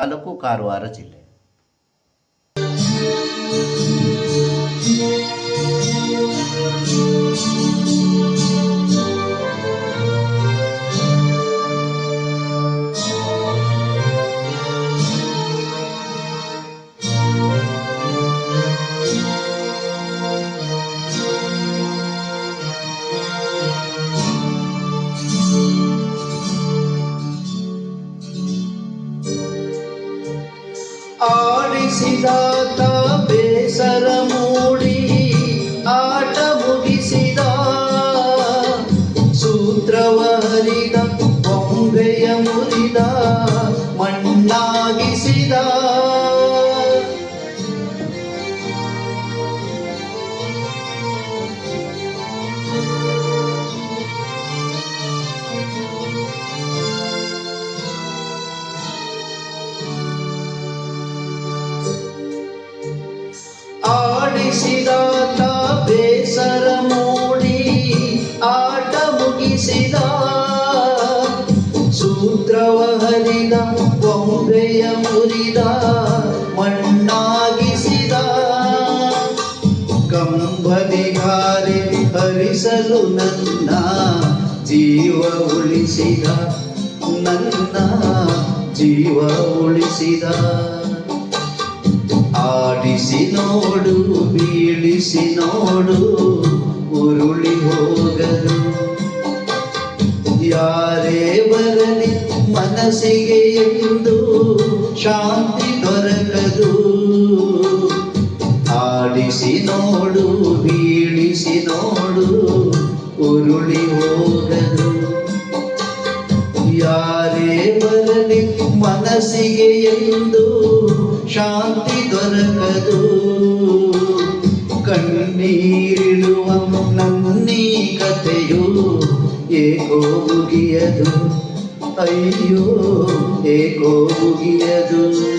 ತಾಲೂಕು ಕಾರವಾರ ಜಿಲ್ಲೆ. ಆಡಿಸಿದಾತ ಬೇಸರ ಮೂಡಿ ಆಟ ಮುಗಿಸಿದ. ಸೂತ್ರವ ಹರಿದ ಬೊಂಬೆಯ ಮುರಿದ ಮಣ್ಣಾಗಿಸಿದ. ಆಡಿಸಿದಾತ ಬೇಸರ ಮೂಡಿ ಆಟ ಮುಗಿಸಿದ. ಸೂತ್ರವ ಹರಿದ ಬೊಂಬೆಯ ಮುರಿದ, ಮಣ್ಣಾಗಿಸಿದ. ಕಂಬನಿಗಾರೆ ಹರಿಸಲು ನನ್ನ ಜೀವ ಉಳಿಸಿದ, ನನ್ನ ಜೀವ ಉಳಿಸಿದ. ಆಡಿಸಿ ನೋಡು, ಬೀಳಿಸಿ ನೋಡು, ಉರುಳಿ ಹೋಗಲು ಯಾರೇ ಬರಲಿ ಮನಸ್ಸಿಗೆ ಎಂದು ಶಾಂತಿ ದೊರಕದು. ಆಡಿಸಿ ನೋಡು, ಬೀಳಿಸಿ ನೋಡು, ಉರುಳಿ ಹೋಗದು. ಯಾರೇ ಬರಲಿ ಮನಸ್ಸಿಗೆ ಎಂದು ಶಾಂತಿ ದೊರಕದು. ಕಣ್ಣೀರಿಡುವ ನನ್ನೀ ಕಥೆಯು ಏಕೋ ಮುಗಿಯದು. ಅಯ್ಯೋ ಏಕೋ ಮುಗಿಯದು.